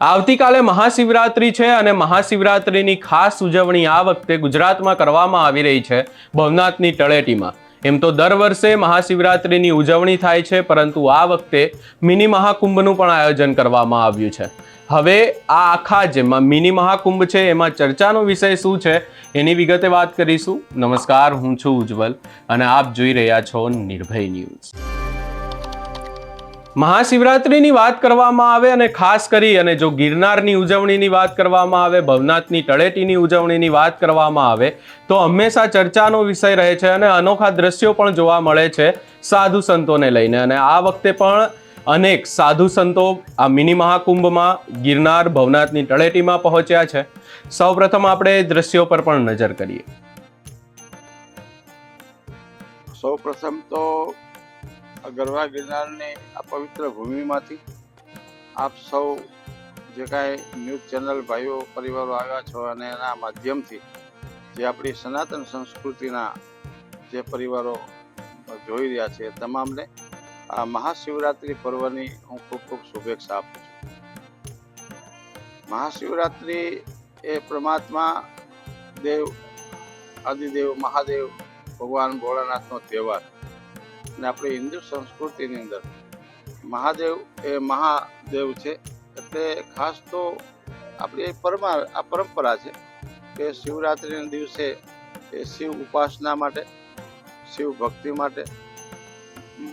આવતીકાલે મહાશિવરાત્રિ છે અને મહાશિવરાત્રિની ખાસ ઉજવણી આ વખતે ગુજરાતમાં કરવામાં આવી રહી છે ભવનાથની તળેટીમાં. એમ તો દર વર્ષે મહાશિવરાત્રિની ઉજવણી થાય છે, પરંતુ આ વખતે મિની મહાકુંભનું પણ આયોજન કરવામાં આવ્યું છે. હવે આ આખા જેમાં મિની મહાકુંભ છે, એમાં ચર્ચાનો વિષય શું છે, એની વિગતે વાત કરીશું. નમસ્કાર, હું છું ઉજ્જવલ અને આપ જોઈ રહ્યા છો નિર્ભય ન્યૂઝ. મહાશિવરાત્રિની વાત કરવામાં આવે અને ખાસ કરી અને જો ગિરનારની ઉજવણીની વાત કરવામાં આવે, ભવનાથની તળેટીની ઉજવણીની વાત કરવામાં આવે, તો હંમેશા ચર્ચાનો વિષય રહે છે અને અનોખા દ્રશ્યો પણ જોવા મળે છે સાધુ સંતોને લઈને. અને આ વખતે પણ અનેક સાધુ સંતો આ મિની મહાકુંભમાં ગિરનાર, ભવનાથની તળેટીમાં પહોંચ્યા છે. સૌપ્રથમ આપણે દ્રશ્યો પર પણ નજર કરીએ. સૌપ્રથમ તો ગરવા ગિરનારની આ પવિત્ર ભૂમિમાંથી આપ સૌ જે કાંઈ ન્યૂઝ ચેનલ ભાઈઓ, પરિવારો આવ્યા છો અને એના માધ્યમથી જે આપણી સનાતન સંસ્કૃતિના જે પરિવારો જોઈ રહ્યા છે તમામને આ મહાશિવરાત્રિ પર્વની હું ખૂબ ખૂબ શુભેચ્છા આપું છું. મહાશિવરાત્રિ એ પરમાત્મા દેવ, આદિદેવ, મહાદેવ, ભગવાન ભોળાનાથનો તહેવાર. અને આપણી હિન્દુ સંસ્કૃતિની અંદર મહાદેવ એ મહાદેવ છે. એટલે ખાસ તો આપણી પરમા, આ પરંપરા છે કે શિવરાત્રિના દિવસે એ શિવ ઉપાસના માટે, શિવ ભક્તિ માટે,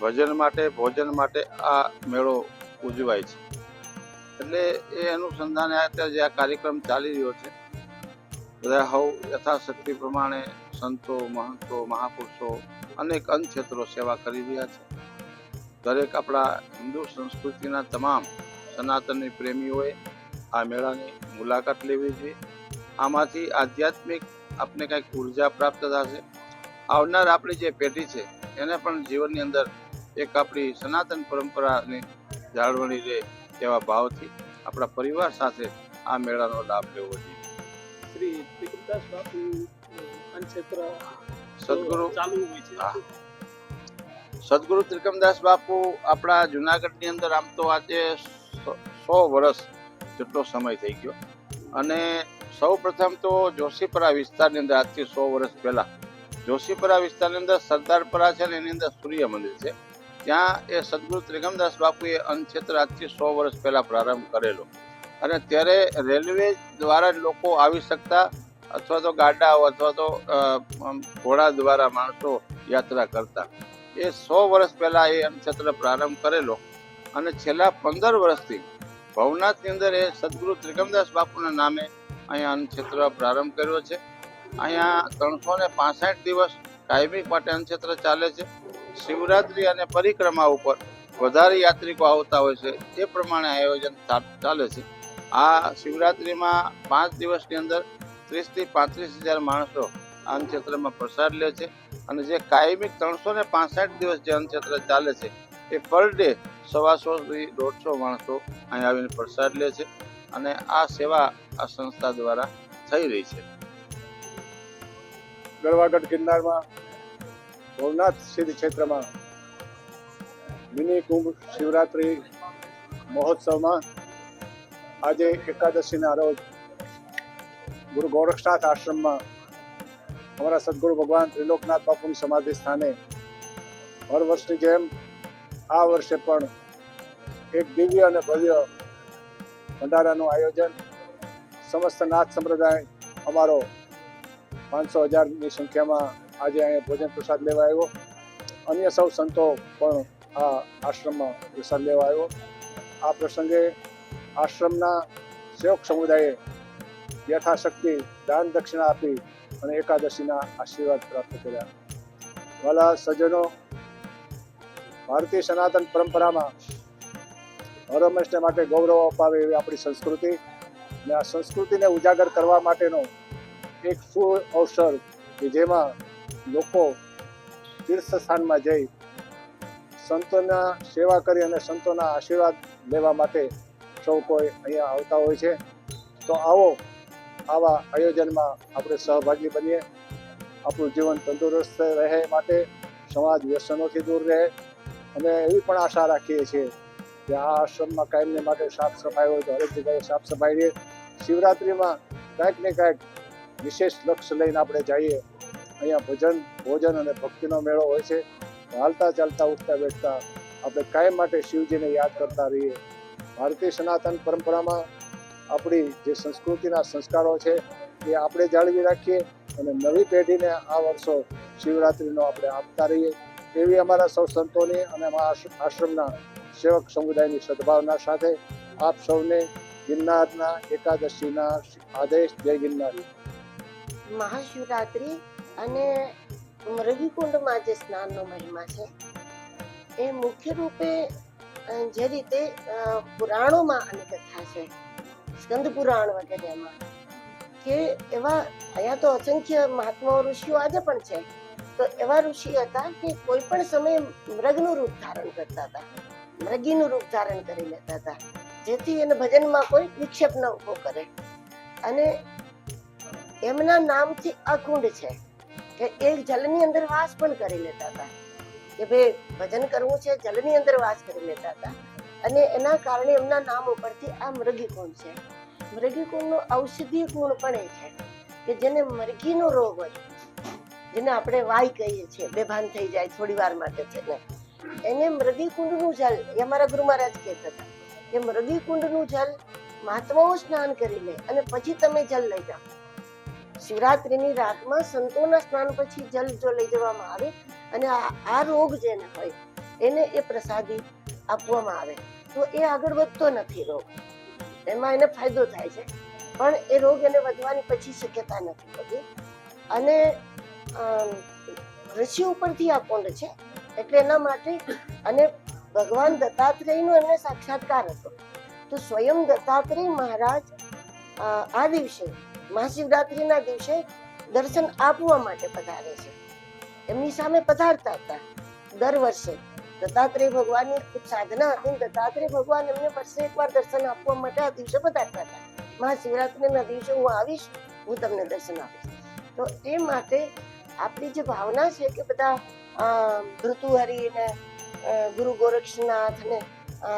ભજન માટે, ભોજન માટે આ મેળો ઉજવાય છે. એટલે એ અનુસંધાને અત્યારે જે આ કાર્યક્રમ ચાલી રહ્યો છે, બધા હવ યથાશક્તિ પ્રમાણે સંતો, મહંતો, મહાપુરુષો અનેક અન્નક્ષેત્રો સેવા કરી રહ્યા છે. દરેક આપણા હિન્દુ સંસ્કૃતિના તમામ સનાતનની પ્રેમીઓએ આ મેળાની મુલાકાત લેવી જોઈએ. આમાંથી આધ્યાત્મિક આપને કંઈક ઊર્જા પ્રાપ્ત થશે. આવનાર આપણી જે પેઢી છે, એને પણ જીવનની અંદર એક આપણી સનાતન પરંપરાની જાળવણી રહે તેવા ભાવથી આપણા પરિવાર સાથે આ મેળાનો લાભ લેવો જોઈએ. શ્રી ત્રિકમદાસ બાપુ અન્નક્ષેત્ર સદગુરુ. ચાલુ હોય છે. સદગુરુ ત્રિકમદાસ બાપુ આપણા જુનાગઢની અંદર આમ તો આજે સો- વર્ષ જેટલો સમય થઈ ગયો. અને સૌ પ્રથમ તો જોશીપરા વિસ્તારની અંદર આજથી સો વર્ષ પહેલા. જોશીપરા વિસ્તારની અંદર સરદારપરા છે ને એની અંદર સૂર્ય મંદિર છે. ત્યાં એ સદગુરુ ત્રિકમદાસ બાપુએ અન્નક્ષેત્ર આજથી સો વર્ષ પહેલા પ્રારંભ કરેલો. અને ત્યારે રેલવે દ્વારા જ લોકો આવી શકતા અથવા તો ગાડાઓ અથવા તો ઘોડા દ્વારા માણસો યાત્રા કરતા. એ સો વર્ષ પહેલા એ અન્નક્ષેત્ર પ્રારંભ કરેલો અને છેલ્લા પંદર વર્ષથી ભવનાથની અંદર એ સદગુરુ ત્રિકમદાસ બાપુના નામે અહીંયા અન્નક્ષેત્ર પ્રારંભ કર્યો છે. અહીંયા ત્રણસો ને પાસઠ દિવસ કાયમી માટે અન્નક્ષેત્ર ચાલે છે. શિવરાત્રી અને પરિક્રમા ઉપર વધારે યાત્રિકો આવતા હોય છે. એ પ્રમાણે આયોજન ચાલે છે. આ શિવરાત્રીમાં પાંચ દિવસની અંદર ત્રીસથી પાંત્રીસ હજાર માણસો આ અન્નક્ષેત્રમાં પ્રસાદ લે છે અને જે કાયમી ત્રણસો ને પાસઠ દિવસ જે અન્નક્ષેત્ર ચાલે છે, એ પર ડે સવાસો થી દોઢસો માણસો અહીં આવીને પ્રસાદ લે છે અને આ સેવા આ સંસ્થા દ્વારા થઈ રહી છે. ગરવાગઢ ગિરનારમાં ભવનાથ સિદ્ધ ક્ષેત્રમાં મિની કુંભ શિવરાત્રિ મહોત્સવમાં આજે એકાદશીના રોજ ગુરુ ગૌરક્ષનાથ આશ્રમમાં અમારા સદગુરુ ભગવાન ત્રિલોકનાથ બાપુની સમાધિ સ્થાને હર વર્ષની જેમ આ વર્ષે પણ એક દિવ્ય અને ભવ્ય ભંડારાનું આયોજન સમસ્ત નાથ સંપ્રદાય અમારો પાંચસો હજારની સંખ્યામાં આજે અહીંયા ભોજન પ્રસાદ લેવા આવ્યો. અન્ય સૌ સંતો પણ આ આશ્રમમાં પ્રસાદ લેવા આવ્યો. આ પ્રસંગે આશ્રમના સેવક સમુદાયે યથાશક્તિ, દાન દક્ષિણા આપી અને એકાદશીના આશીર્વાદ પ્રાપ્ત કર્યા. વાલા સજ્જનો, ભારતીય સનાતન પરંપરામાં હરમેશને માટે ગૌરવ અપાવે એવી આપણી સંસ્કૃતિ અને આ સંસ્કૃતિને ઉજાગર કરવા માટેનો એક સુ અવસર કે જેમાં લોકો તીર્થ સ્થાનમાં જઈ સંતોના સેવા કરી અને સંતોના આશીર્વાદ લેવા માટે સૌ કોઈ અહીંયા આવતા હોય છે. તો આવો આવા આયોજનમાં આપણે સહભાગી બનીએ. આપણું જીવન તંદુરસ્ત રહે માટે સમાજ વ્યસનોથી દૂર રહે. અમે એવી પણ આશા રાખીએ છીએ કે આ આશ્રમમાં કાયમને માટે સાફ સફાઈ હોય તો હરેક જગ્યાએ સાફ સફાઈ રહે. શિવરાત્રિમાં કાંઈક ને કાંઈક વિશેષ લક્ષ્ય લઈને આપણે જઈએ. અહીંયા ભજન, ભોજન અને ભક્તિનો મેળો હોય છે. હાલતા ચાલતા ઉઠતા બેઠતા આપણે કાયમ માટે શિવજીને યાદ કરતા રહીએ. ભારતીય સનાતન પરંપરામાં આપણી જે સંસ્કૃતિના સંસ્કારો છે એ આપણે જાળવી રાખીએ અને નવી પેઢીને આ વર્ષો શિવરાત્રિનો આપણે આપતા રહીએ. એવી અમારા સૌ સંતોની અને આશ્રમના સેવક સમુદાયની સદભાવના સાથે આપ સૌને ગિરનારના એકાદશીના આદેશ જય ગિરનારી. મહાશિવરાત્રિ અને મૃગીકુંડમાં જે સ્નાનનો મહિમા છે, એ મુખ્ય રૂપે જે રીતે પુરાણોમાં અને કથા છે. સ્કંદ પુરાણ વગેરેમાં કે એવા અહીંયા તો અસંખ્ય મહાત્માઓ ઋષિઓ આજે પણ છે. તો એવા ઋષિ હતા કે કોઈ પણ સમયે મૃગનું રૂપ ધારણ કરતા હતા. મૃગીનું રૂપ ધારણ કરી લેતા હતા. જેથી એને ભજનમાં કોઈ વિક્ષેપ ન ઊભો કરે. અને એમના નામથી અકુંડ છે કે એ જલની અંદર વાસ પણ કરી લેતા હતા. કે ભાઈ ભજન કરવું છે, જલની અંદર વાસ કરી લેતા હતા. અને એના કારણે એમના નામ ઉપરથી આ મૃગીકુંડ છે. મૃગીકુંડનો ઔષધીય ગુણ પણ એ છે કે જેને મરઘીનો રોગ હોય, જેને આપણે વાય કહીએ છીએ, બેભાન થઈ જાય થોડી વાર માટે છે ને. એને મૃગીકુંડનું જલ, એ અમારા ગુરુ મહારાજ કહેતા હતા કે મૃગીકુંડનું જલ મહાત્માઓ સ્નાન કરી લે અને પછી તમે જલ લઈ જાઓ. શિવરાત્રીની રાતમાં સંતોના સ્નાન પછી જલ જો લઈ જવામાં આવે અને આ આ રોગ જેને હોય, એને એ પ્રસાદી આપવામાં આવે. તો એ આગળ વધતો નથી રોગ. એમાં એને ફાયદો થાય છે. પણ એ રોગ એને વધવાની પછી શક્યતા નથી હોતી. અને ઋષિ ઉપરથી આ કુંડ છે, એટલે એના માટે અને ભગવાન દત્તાત્રેયનો એમને સાક્ષાત્કાર હતો. તો સ્વયં દત્તાત્રેય મહારાજ આ દિવસે, મહાશિવરાત્રીના દિવસે દર્શન આપવા માટે પધારે છે. એમની સામે પધારતા હતા દર વર્ષે. દત્તાત્રેય ભગવાનની ખૂબ સાધના હતી. દત્તાત્રેય ભગવાન એમને વર્ષે એકવાર દર્શન આપવા માટે આ દિવસે પધારતા હતા. મહાશિવરાત્રીના દિવસે હું આવીશ, હું તમને દર્શન આપીશ. તો એ માટે આપણી જે ભાવના છે કે બધા ભૃતુહરિ ને ગુરુ ગોરક્ષનાથ ને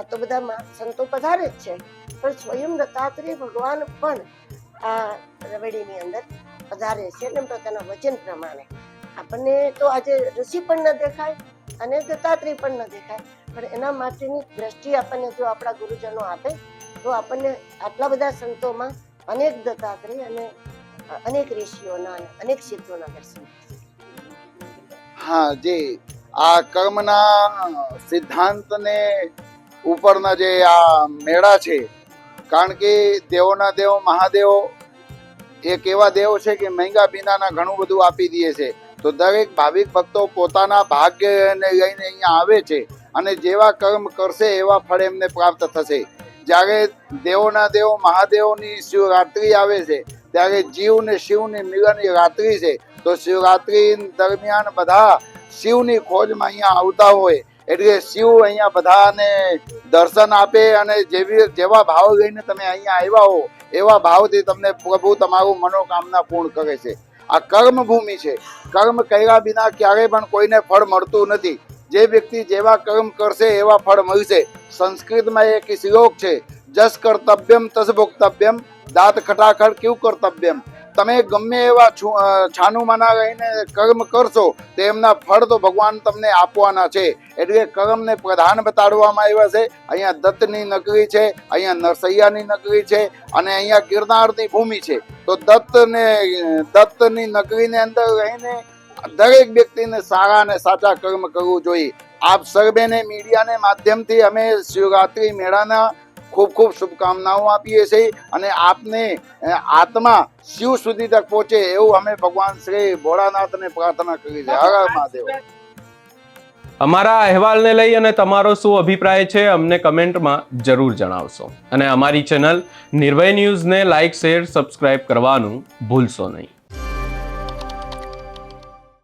તો બધા સંતો પધારે જ છે. પણ સ્વયં દત્તાત્રેય ભગવાન પણ આ રવેડીની અંદર પધારે છે. ને પોતાના વચન પ્રમાણે. આપણને તો આજે ઋષિ પણ ન દેખાય અને દત્તાત્રી પણ ન દેખાય. પણ એના માટેની દ્રષ્ટિ આપણને જો આપણા ગુરુજનો આપે, તો આપણને આટલા બધા સંતોમાં અનેક દત્તાત્રેય અને અનેક ઋષિઓના અને અનેક સિદ્ધોના દર્શન હા, જે આ કર્મના સિદ્ધાંતને ઉપરના જે આ મેળા છે, કારણ કે દેવોના દેવ, મહાદેવો, એક એવા દેવ છે કે મહેંગા બિનાના ઘણું બધું આપી દે છે. તો દરેક ભાવિક ભક્તો પોતાના ભાગ્યને લઈને અહીંયા આવે છે અને જેવા કર્મ કરશે એવા ફળ એમને પ્રાપ્ત થશે. જ્યારે દેવોના દેવો, મહાદેવની શિવરાત્રિ આવે છે, ત્યારે જીવ ને શિવની મિલનની રાત્રિ છે, તો શિવરાત્રિ દરમિયાન બધા શિવની ખોજમાં અહીંયા આવતા હોય. એટલે શિવ અહીંયા બધાને દર્શન આપે અને જેવી જેવા ભાવ લઈને તમે અહીંયા આવ્યા હો, એવા ભાવથી તમને પ્રભુ તમારું મનોકામના પૂર્ણ કરે છે. આ કર્મ ભૂમિ છે. કર્મ કર્યા વિના ક્યારેય પણ કોઈને ફળ મળતું નથી. જે વ્યક્તિ જેવા કર્મ કરશે એવા ફળ મળશે. સંસ્કૃતમાં એક શ્લોક છે, જસ કર્તવ્યમ તસ ભોક્તવ્યમ. દાંત ખટાખટ કેવું કર્તવ્યમ? તમે ગમે એવા છાનુમાના રહીને કર્મ કરશો, તો એમના ફળ તો ભગવાન તમને આપવાના છે. એટલે કર્મને પ્રધાન બતાડવામાં આવ્યા છે. અહીંયા દત્તની નગરી છે, અહીંયા નરસૈયાની નગરી છે, અને અહીંયા ગિરનારની ભૂમિ છે. તો દત્તને, દત્તની નગરીની અંદર રહીને દરેક વ્યક્તિને સારા અને સાચા કર્મ કરવું જોઈએ. આપ સર્વેને મીડિયાને માધ્યમથી અમે શિવરાત્રિ મેળાના ખૂબ ખૂબ શુભકામનાઓ આપીએ છીએ અને આપને આત્મા શિવ સુધી તક પહોંચે એવું અમે ભગવાન શ્રી ભોળાનાથને પ્રાર્થના કરી છે હર મહાદેવ. અમારા અહેવાલને લઈ અને તમારો શું અભિપ્રાય છે અમને કમેન્ટમાં જરૂર જણાવશો. અને અમારી ચેનલ નિર્ભય ન્યૂઝને લાઇક, શેર, સબસ્ક્રાઇબ કરવાનું ભૂલશો નહીં.